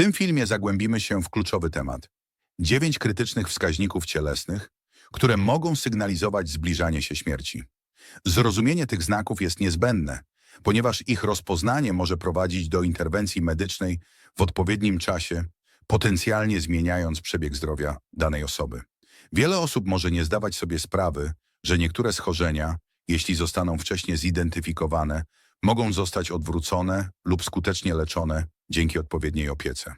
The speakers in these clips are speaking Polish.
tym filmie zagłębimy się w kluczowy temat. Dziewięć krytycznych wskaźników cielesnych, które mogą sygnalizować zbliżanie się śmierci. Zrozumienie tych znaków jest niezbędne, ponieważ ich rozpoznanie może prowadzić do interwencji medycznej w odpowiednim czasie, potencjalnie zmieniając przebieg zdrowia danej osoby. Wiele osób może nie zdawać sobie sprawy, że niektóre schorzenia, jeśli zostaną wcześniej zidentyfikowane, mogą zostać odwrócone lub skutecznie leczone dzięki odpowiedniej opiece.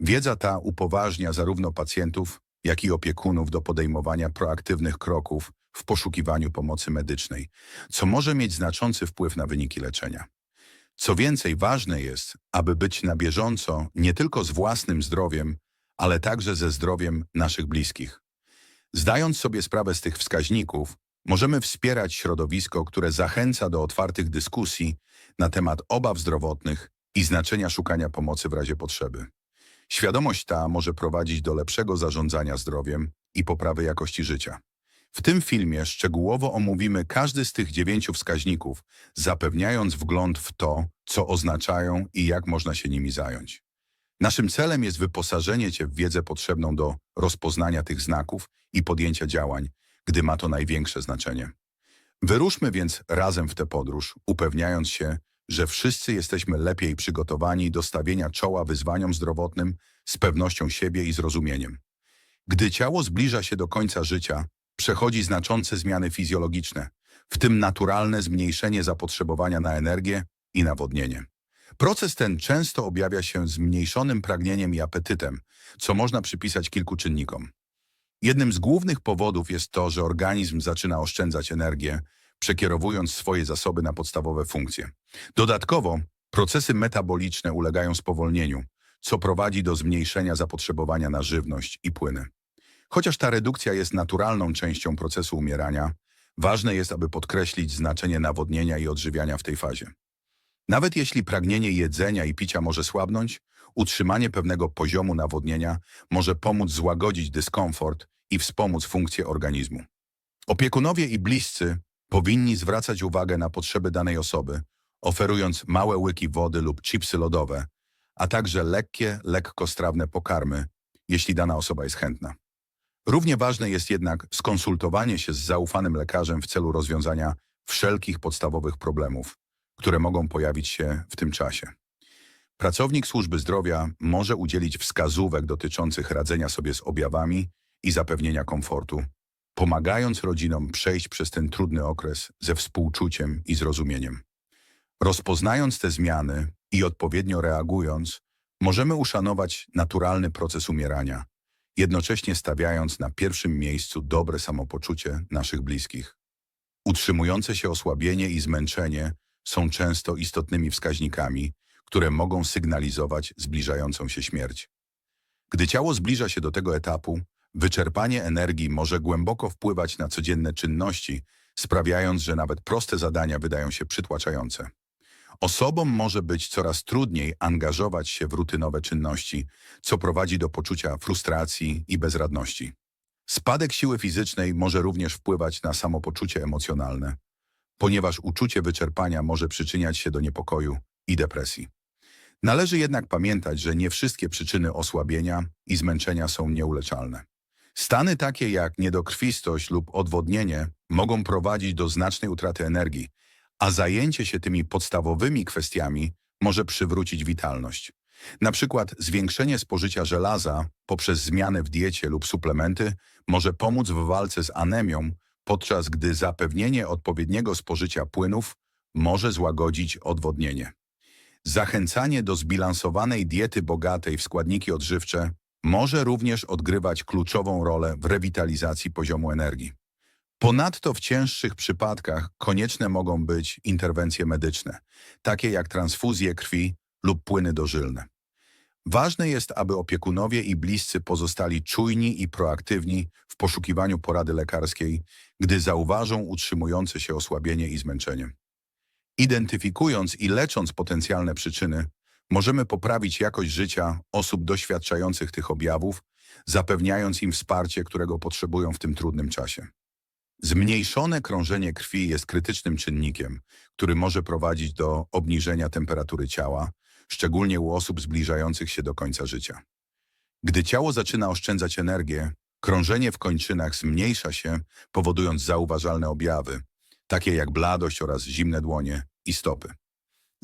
Wiedza ta upoważnia zarówno pacjentów, jak i opiekunów do podejmowania proaktywnych kroków w poszukiwaniu pomocy medycznej, co może mieć znaczący wpływ na wyniki leczenia. Co więcej, ważne jest, aby być na bieżąco nie tylko z własnym zdrowiem, ale także ze zdrowiem naszych bliskich. Zdając sobie sprawę z tych wskaźników, możemy wspierać środowisko, które zachęca do otwartych dyskusji na temat obaw zdrowotnych i znaczenia szukania pomocy w razie potrzeby. Świadomość ta może prowadzić do lepszego zarządzania zdrowiem i poprawy jakości życia. W tym filmie szczegółowo omówimy każdy z tych dziewięciu wskaźników, zapewniając wgląd w to, co oznaczają i jak można się nimi zająć. Naszym celem jest wyposażenie Cię w wiedzę potrzebną do rozpoznania tych znaków i podjęcia działań, gdy ma to największe znaczenie. Wyruszmy więc razem w tę podróż, upewniając się, że wszyscy jesteśmy lepiej przygotowani do stawienia czoła wyzwaniom zdrowotnym z pewnością siebie i zrozumieniem. Gdy ciało zbliża się do końca życia, przechodzi znaczące zmiany fizjologiczne, w tym naturalne zmniejszenie zapotrzebowania na energię i nawodnienie. Proces ten często objawia się zmniejszonym pragnieniem i apetytem, co można przypisać kilku czynnikom. Jednym z głównych powodów jest to, że organizm zaczyna oszczędzać energię, przekierowując swoje zasoby na podstawowe funkcje. Dodatkowo procesy metaboliczne ulegają spowolnieniu, co prowadzi do zmniejszenia zapotrzebowania na żywność i płyny. Chociaż ta redukcja jest naturalną częścią procesu umierania, ważne jest, aby podkreślić znaczenie nawodnienia i odżywiania w tej fazie. Nawet jeśli pragnienie jedzenia i picia może słabnąć, utrzymanie pewnego poziomu nawodnienia może pomóc złagodzić dyskomfort i wspomóc funkcję organizmu. Opiekunowie i bliscy powinni zwracać uwagę na potrzeby danej osoby, oferując małe łyki wody lub chipsy lodowe, a także lekkie, lekkostrawne pokarmy, jeśli dana osoba jest chętna. Równie ważne jest jednak skonsultowanie się z zaufanym lekarzem w celu rozwiązania wszelkich podstawowych problemów, które mogą pojawić się w tym czasie. Pracownik służby zdrowia może udzielić wskazówek dotyczących radzenia sobie z objawami i zapewnienia komfortu, pomagając rodzinom przejść przez ten trudny okres ze współczuciem i zrozumieniem. Rozpoznając te zmiany i odpowiednio reagując, możemy uszanować naturalny proces umierania, jednocześnie stawiając na pierwszym miejscu dobre samopoczucie naszych bliskich. Utrzymujące się osłabienie i zmęczenie są często istotnymi wskaźnikami, które mogą sygnalizować zbliżającą się śmierć. Gdy ciało zbliża się do tego etapu, wyczerpanie energii może głęboko wpływać na codzienne czynności, sprawiając, że nawet proste zadania wydają się przytłaczające. Osobom może być coraz trudniej angażować się w rutynowe czynności, co prowadzi do poczucia frustracji i bezradności. Spadek siły fizycznej może również wpływać na samopoczucie emocjonalne, ponieważ uczucie wyczerpania może przyczyniać się do niepokoju i depresji. Należy jednak pamiętać, że nie wszystkie przyczyny osłabienia i zmęczenia są nieuleczalne. Stany takie jak niedokrwistość lub odwodnienie mogą prowadzić do znacznej utraty energii, a zajęcie się tymi podstawowymi kwestiami może przywrócić witalność. Na przykład zwiększenie spożycia żelaza poprzez zmiany w diecie lub suplementy może pomóc w walce z anemią, podczas gdy zapewnienie odpowiedniego spożycia płynów może złagodzić odwodnienie. Zachęcanie do zbilansowanej diety bogatej w składniki odżywcze może również odgrywać kluczową rolę w rewitalizacji poziomu energii. Ponadto w cięższych przypadkach konieczne mogą być interwencje medyczne, takie jak transfuzje krwi lub płyny dożylne. Ważne jest, aby opiekunowie i bliscy pozostali czujni i proaktywni w poszukiwaniu porady lekarskiej, gdy zauważą utrzymujące się osłabienie i zmęczenie. Identyfikując i lecząc potencjalne przyczyny, możemy poprawić jakość życia osób doświadczających tych objawów, zapewniając im wsparcie, którego potrzebują w tym trudnym czasie. Zmniejszone krążenie krwi jest krytycznym czynnikiem, który może prowadzić do obniżenia temperatury ciała, szczególnie u osób zbliżających się do końca życia. Gdy ciało zaczyna oszczędzać energię, krążenie w kończynach zmniejsza się, powodując zauważalne objawy, takie jak bladość oraz zimne dłonie i stopy.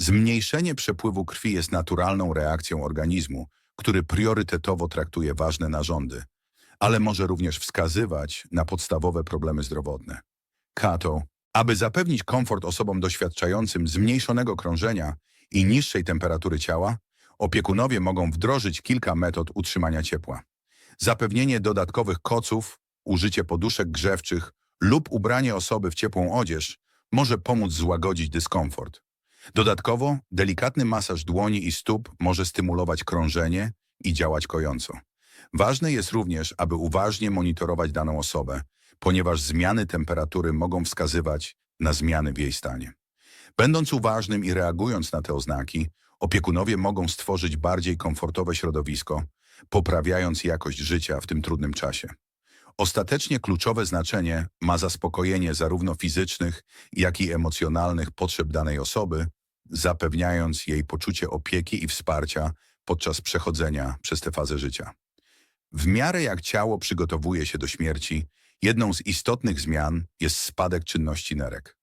Zmniejszenie przepływu krwi jest naturalną reakcją organizmu, który priorytetowo traktuje ważne narządy, ale może również wskazywać na podstawowe problemy zdrowotne. Kato, aby zapewnić komfort osobom doświadczającym zmniejszonego krążenia i niższej temperatury ciała, opiekunowie mogą wdrożyć kilka metod utrzymania ciepła. Zapewnienie dodatkowych koców, użycie poduszek grzewczych lub ubranie osoby w ciepłą odzież może pomóc złagodzić dyskomfort. Dodatkowo delikatny masaż dłoni i stóp może stymulować krążenie i działać kojąco. Ważne jest również, aby uważnie monitorować daną osobę, ponieważ zmiany temperatury mogą wskazywać na zmiany w jej stanie. Będąc uważnym i reagując na te oznaki, opiekunowie mogą stworzyć bardziej komfortowe środowisko, poprawiając jakość życia w tym trudnym czasie. Ostatecznie kluczowe znaczenie ma zaspokojenie zarówno fizycznych, jak i emocjonalnych potrzeb danej osoby, zapewniając jej poczucie opieki i wsparcia podczas przechodzenia przez tę fazę życia. W miarę jak ciało przygotowuje się do śmierci, jedną z istotnych zmian jest spadek czynności nerek.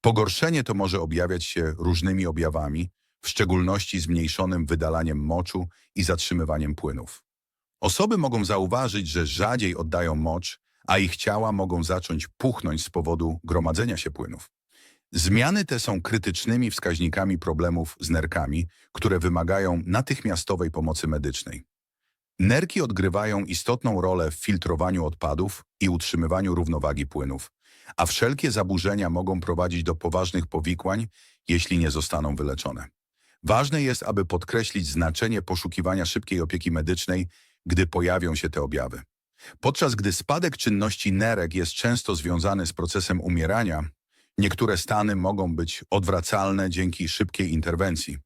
Pogorszenie to może objawiać się różnymi objawami, w szczególności zmniejszonym wydalaniem moczu i zatrzymywaniem płynów. Osoby mogą zauważyć, że rzadziej oddają mocz, a ich ciała mogą zacząć puchnąć z powodu gromadzenia się płynów. Zmiany te są krytycznymi wskaźnikami problemów z nerkami, które wymagają natychmiastowej pomocy medycznej. Nerki odgrywają istotną rolę w filtrowaniu odpadów i utrzymywaniu równowagi płynów, a wszelkie zaburzenia mogą prowadzić do poważnych powikłań, jeśli nie zostaną wyleczone. Ważne jest, aby podkreślić znaczenie poszukiwania szybkiej opieki medycznej, gdy pojawią się te objawy. Podczas gdy spadek czynności nerek jest często związany z procesem umierania, niektóre stany mogą być odwracalne dzięki szybkiej interwencji.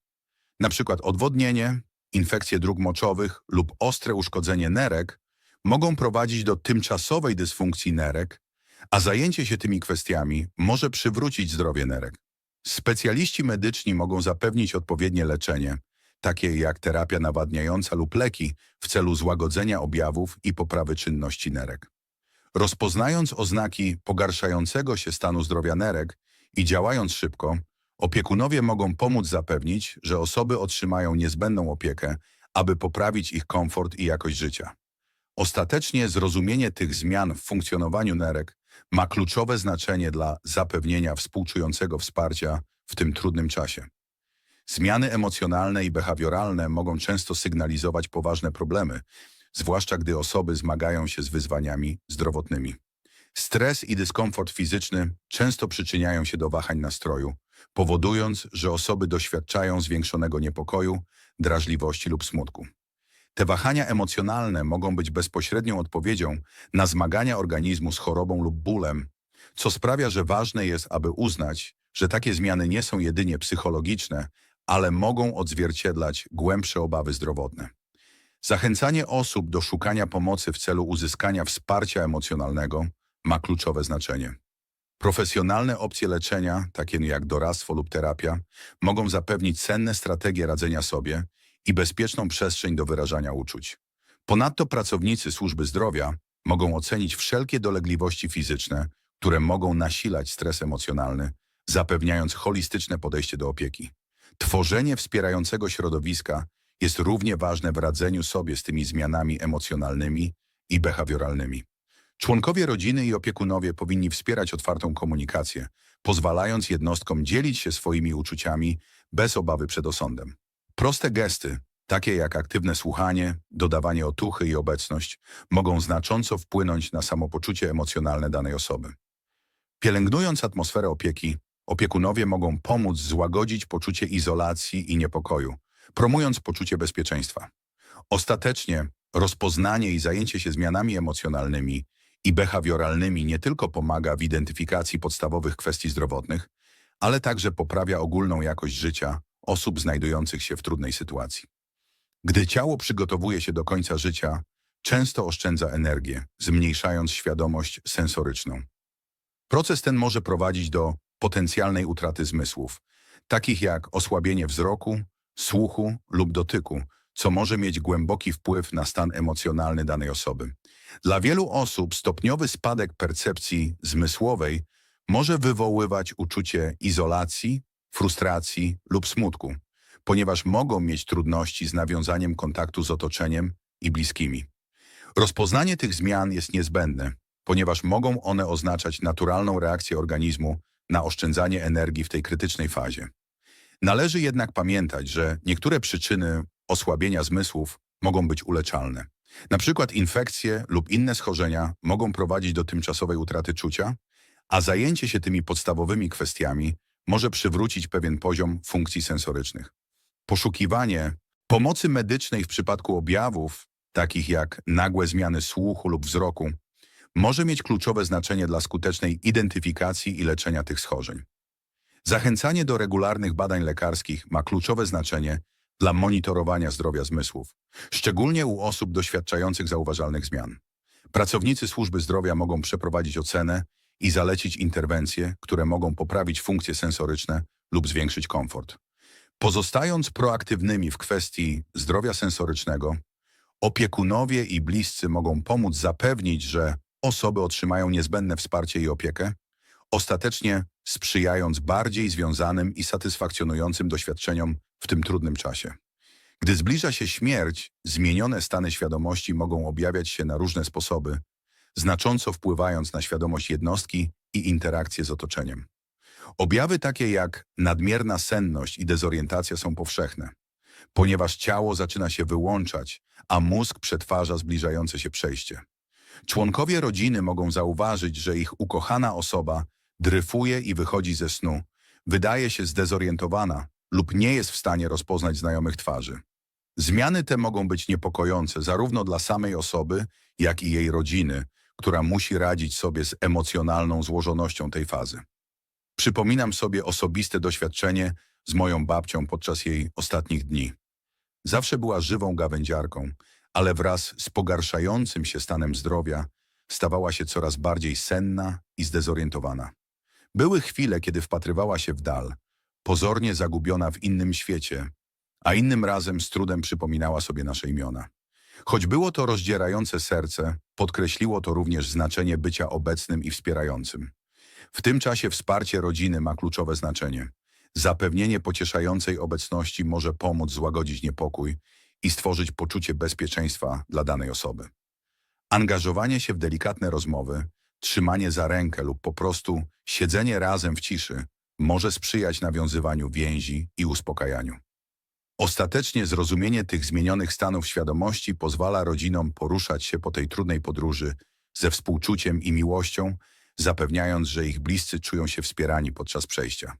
Na przykład odwodnienie, infekcje dróg moczowych lub ostre uszkodzenie nerek mogą prowadzić do tymczasowej dysfunkcji nerek, a zajęcie się tymi kwestiami może przywrócić zdrowie nerek. Specjaliści medyczni mogą zapewnić odpowiednie leczenie, takie jak terapia nawadniająca lub leki w celu złagodzenia objawów i poprawy czynności nerek. Rozpoznając oznaki pogarszającego się stanu zdrowia nerek i działając szybko, opiekunowie mogą pomóc zapewnić, że osoby otrzymają niezbędną opiekę, aby poprawić ich komfort i jakość życia. Ostatecznie zrozumienie tych zmian w funkcjonowaniu nerek ma kluczowe znaczenie dla zapewnienia współczującego wsparcia w tym trudnym czasie. Zmiany emocjonalne i behawioralne mogą często sygnalizować poważne problemy, zwłaszcza gdy osoby zmagają się z wyzwaniami zdrowotnymi. Stres i dyskomfort fizyczny często przyczyniają się do wahań nastroju, powodując, że osoby doświadczają zwiększonego niepokoju, drażliwości lub smutku. Te wahania emocjonalne mogą być bezpośrednią odpowiedzią na zmagania organizmu z chorobą lub bólem, co sprawia, że ważne jest, aby uznać, że takie zmiany nie są jedynie psychologiczne, ale mogą odzwierciedlać głębsze obawy zdrowotne. Zachęcanie osób do szukania pomocy w celu uzyskania wsparcia emocjonalnego ma kluczowe znaczenie. Profesjonalne opcje leczenia, takie jak doradztwo lub terapia, mogą zapewnić cenne strategie radzenia sobie i bezpieczną przestrzeń do wyrażania uczuć. Ponadto pracownicy służby zdrowia mogą ocenić wszelkie dolegliwości fizyczne, które mogą nasilać stres emocjonalny, zapewniając holistyczne podejście do opieki. Tworzenie wspierającego środowiska jest równie ważne w radzeniu sobie z tymi zmianami emocjonalnymi i behawioralnymi. Członkowie rodziny i opiekunowie powinni wspierać otwartą komunikację, pozwalając jednostkom dzielić się swoimi uczuciami bez obawy przed osądem. Proste gesty, takie jak aktywne słuchanie, dodawanie otuchy i obecność, mogą znacząco wpłynąć na samopoczucie emocjonalne danej osoby. Pielęgnując atmosferę opieki, opiekunowie mogą pomóc złagodzić poczucie izolacji i niepokoju, promując poczucie bezpieczeństwa. Ostatecznie rozpoznanie i zajęcie się zmianami emocjonalnymi i behawioralnymi nie tylko pomaga w identyfikacji podstawowych kwestii zdrowotnych, ale także poprawia ogólną jakość życia osób znajdujących się w trudnej sytuacji. Gdy ciało przygotowuje się do końca życia, często oszczędza energię, zmniejszając świadomość sensoryczną. Proces ten może prowadzić do potencjalnej utraty zmysłów, takich jak osłabienie wzroku, słuchu lub dotyku, co może mieć głęboki wpływ na stan emocjonalny danej osoby. Dla wielu osób stopniowy spadek percepcji zmysłowej może wywoływać uczucie izolacji, frustracji lub smutku, ponieważ mogą mieć trudności z nawiązaniem kontaktu z otoczeniem i bliskimi. Rozpoznanie tych zmian jest niezbędne, ponieważ mogą one oznaczać naturalną reakcję organizmu na oszczędzanie energii w tej krytycznej fazie. Należy jednak pamiętać, że niektóre przyczyny osłabienia zmysłów mogą być uleczalne. Na przykład infekcje lub inne schorzenia mogą prowadzić do tymczasowej utraty czucia, a zajęcie się tymi podstawowymi kwestiami może przywrócić pewien poziom funkcji sensorycznych. Poszukiwanie pomocy medycznej w przypadku objawów, takich jak nagłe zmiany słuchu lub wzroku, może mieć kluczowe znaczenie dla skutecznej identyfikacji i leczenia tych schorzeń. Zachęcanie do regularnych badań lekarskich ma kluczowe znaczenie dla monitorowania zdrowia zmysłów, szczególnie u osób doświadczających zauważalnych zmian. Pracownicy służby zdrowia mogą przeprowadzić ocenę i zalecić interwencje, które mogą poprawić funkcje sensoryczne lub zwiększyć komfort. Pozostając proaktywnymi w kwestii zdrowia sensorycznego, opiekunowie i bliscy mogą pomóc zapewnić, że osoby otrzymają niezbędne wsparcie i opiekę, ostatecznie sprzyjając bardziej związanym i satysfakcjonującym doświadczeniom w tym trudnym czasie. Gdy zbliża się śmierć, zmienione stany świadomości mogą objawiać się na różne sposoby, znacząco wpływając na świadomość jednostki i interakcje z otoczeniem. Objawy takie jak nadmierna senność i dezorientacja są powszechne, ponieważ ciało zaczyna się wyłączać, a mózg przetwarza zbliżające się przejście. Członkowie rodziny mogą zauważyć, że ich ukochana osoba dryfuje i wychodzi ze snu, wydaje się zdezorientowana lub nie jest w stanie rozpoznać znajomych twarzy. Zmiany te mogą być niepokojące zarówno dla samej osoby, jak i jej rodziny, która musi radzić sobie z emocjonalną złożonością tej fazy. Przypominam sobie osobiste doświadczenie z moją babcią podczas jej ostatnich dni. Zawsze była żywą gawędziarką, ale wraz z pogarszającym się stanem zdrowia stawała się coraz bardziej senna i zdezorientowana. Były chwile, kiedy wpatrywała się w dal, pozornie zagubiona w innym świecie, a innym razem z trudem przypominała sobie nasze imiona. Choć było to rozdzierające serce, podkreśliło to również znaczenie bycia obecnym i wspierającym. W tym czasie wsparcie rodziny ma kluczowe znaczenie. Zapewnienie pocieszającej obecności może pomóc złagodzić niepokój i stworzyć poczucie bezpieczeństwa dla danej osoby. Angażowanie się w delikatne rozmowy, trzymanie za rękę lub po prostu siedzenie razem w ciszy może sprzyjać nawiązywaniu więzi i uspokajaniu. Ostatecznie zrozumienie tych zmienionych stanów świadomości pozwala rodzinom poruszać się po tej trudnej podróży ze współczuciem i miłością, zapewniając, że ich bliscy czują się wspierani podczas przejścia.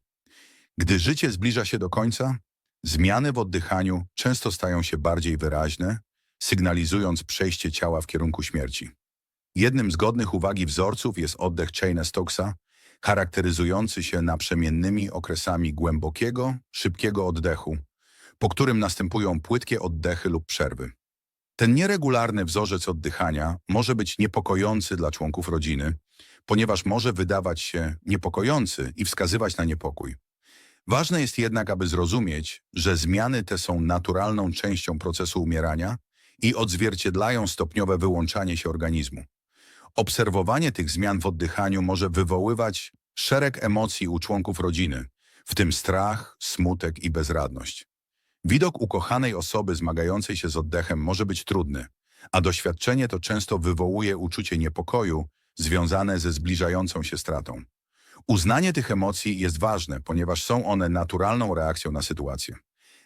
Gdy życie zbliża się do końca, zmiany w oddychaniu często stają się bardziej wyraźne, sygnalizując przejście ciała w kierunku śmierci. Jednym z godnych uwagi wzorców jest oddech Chaina Stokesa, charakteryzujący się naprzemiennymi okresami głębokiego, szybkiego oddechu, po którym następują płytkie oddechy lub przerwy. Ten nieregularny wzorzec oddychania może być niepokojący dla członków rodziny, ponieważ może wydawać się niepokojący i wskazywać na niepokój. Ważne jest jednak, aby zrozumieć, że zmiany te są naturalną częścią procesu umierania i odzwierciedlają stopniowe wyłączanie się organizmu. Obserwowanie tych zmian w oddychaniu może wywoływać szereg emocji u członków rodziny, w tym strach, smutek i bezradność. Widok ukochanej osoby zmagającej się z oddechem może być trudny, a doświadczenie to często wywołuje uczucie niepokoju związane ze zbliżającą się stratą. Uznanie tych emocji jest ważne, ponieważ są one naturalną reakcją na sytuację.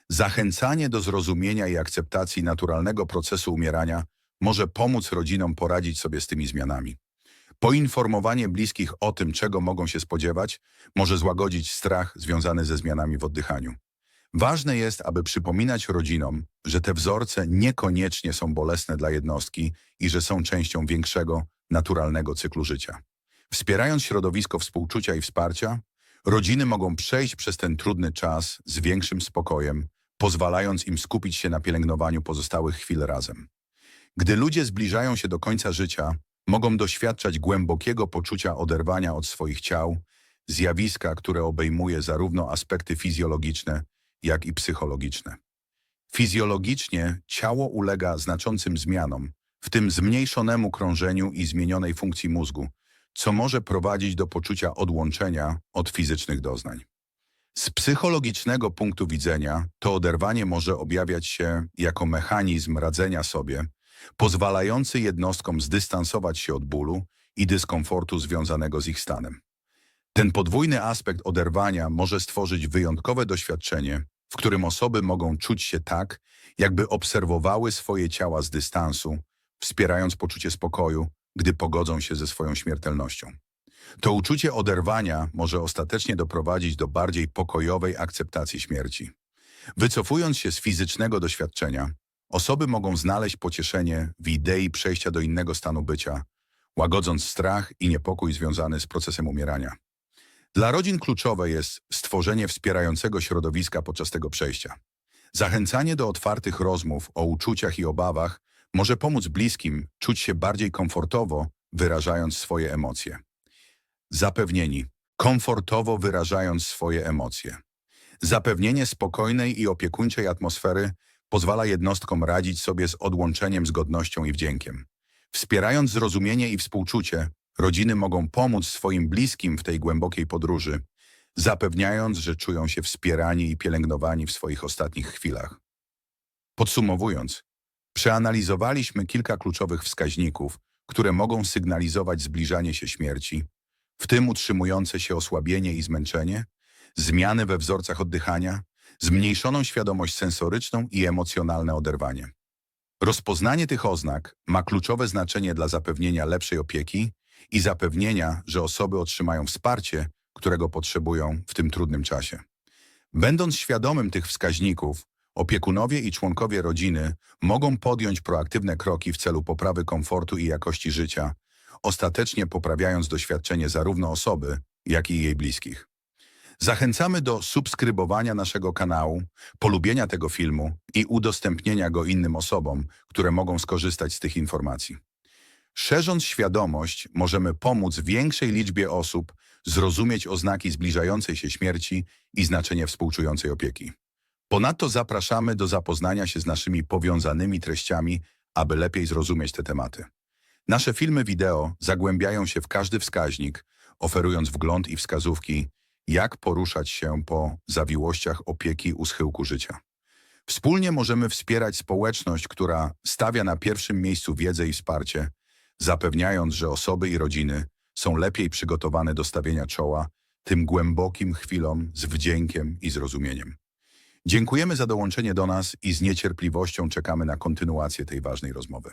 Zachęcanie do zrozumienia i akceptacji naturalnego procesu umierania może pomóc rodzinom poradzić sobie z tymi zmianami. Poinformowanie bliskich o tym, czego mogą się spodziewać, może złagodzić strach związany ze zmianami w oddychaniu. Ważne jest, aby przypominać rodzinom, że te wzorce niekoniecznie są bolesne dla jednostki i że są częścią większego, naturalnego cyklu życia. Wspierając środowisko współczucia i wsparcia, rodziny mogą przejść przez ten trudny czas z większym spokojem, pozwalając im skupić się na pielęgnowaniu pozostałych chwil razem. Gdy ludzie zbliżają się do końca życia, mogą doświadczać głębokiego poczucia oderwania od swoich ciał, zjawiska, które obejmuje zarówno aspekty fizjologiczne, jak i psychologiczne. Fizjologicznie ciało ulega znaczącym zmianom, w tym zmniejszonemu krążeniu i zmienionej funkcji mózgu, co może prowadzić do poczucia odłączenia od fizycznych doznań. Z psychologicznego punktu widzenia to oderwanie może objawiać się jako mechanizm radzenia sobie, pozwalający jednostkom zdystansować się od bólu i dyskomfortu związanego z ich stanem. Ten podwójny aspekt oderwania może stworzyć wyjątkowe doświadczenie, w którym osoby mogą czuć się tak, jakby obserwowały swoje ciała z dystansu, wspierając poczucie spokoju, gdy pogodzą się ze swoją śmiertelnością. To uczucie oderwania może ostatecznie doprowadzić do bardziej pokojowej akceptacji śmierci. Wycofując się z fizycznego doświadczenia, osoby mogą znaleźć pocieszenie w idei przejścia do innego stanu bycia, łagodząc strach i niepokój związany z procesem umierania. Dla rodzin kluczowe jest stworzenie wspierającego środowiska podczas tego przejścia. Zachęcanie do otwartych rozmów o uczuciach i obawach może pomóc bliskim czuć się bardziej komfortowo, wyrażając swoje emocje. Zapewnieni, komfortowo wyrażając swoje emocje. Zapewnienie spokojnej i opiekuńczej atmosfery pozwala jednostkom radzić sobie z odłączeniem z godnością i wdziękiem. Wspierając zrozumienie i współczucie, rodziny mogą pomóc swoim bliskim w tej głębokiej podróży, zapewniając, że czują się wspierani i pielęgnowani w swoich ostatnich chwilach. Podsumowując, przeanalizowaliśmy kilka kluczowych wskaźników, które mogą sygnalizować zbliżanie się śmierci, w tym utrzymujące się osłabienie i zmęczenie, zmiany we wzorcach oddychania, zmniejszoną świadomość sensoryczną i emocjonalne oderwanie. Rozpoznanie tych oznak ma kluczowe znaczenie dla zapewnienia lepszej opieki i zapewnienia, że osoby otrzymają wsparcie, którego potrzebują w tym trudnym czasie. Będąc świadomym tych wskaźników, opiekunowie i członkowie rodziny mogą podjąć proaktywne kroki w celu poprawy komfortu i jakości życia, ostatecznie poprawiając doświadczenie zarówno osoby, jak i jej bliskich. Zachęcamy do subskrybowania naszego kanału, polubienia tego filmu i udostępnienia go innym osobom, które mogą skorzystać z tych informacji. Szerząc świadomość, możemy pomóc większej liczbie osób zrozumieć oznaki zbliżającej się śmierci i znaczenie współczującej opieki. Ponadto zapraszamy do zapoznania się z naszymi powiązanymi treściami, aby lepiej zrozumieć te tematy. Nasze filmy wideo zagłębiają się w każdy wskaźnik, oferując wgląd i wskazówki, jak poruszać się po zawiłościach opieki u schyłku życia. Wspólnie możemy wspierać społeczność, która stawia na pierwszym miejscu wiedzę i wsparcie, zapewniając, że osoby i rodziny są lepiej przygotowane do stawienia czoła tym głębokim chwilom z wdziękiem i zrozumieniem. Dziękujemy za dołączenie do nas i z niecierpliwością czekamy na kontynuację tej ważnej rozmowy.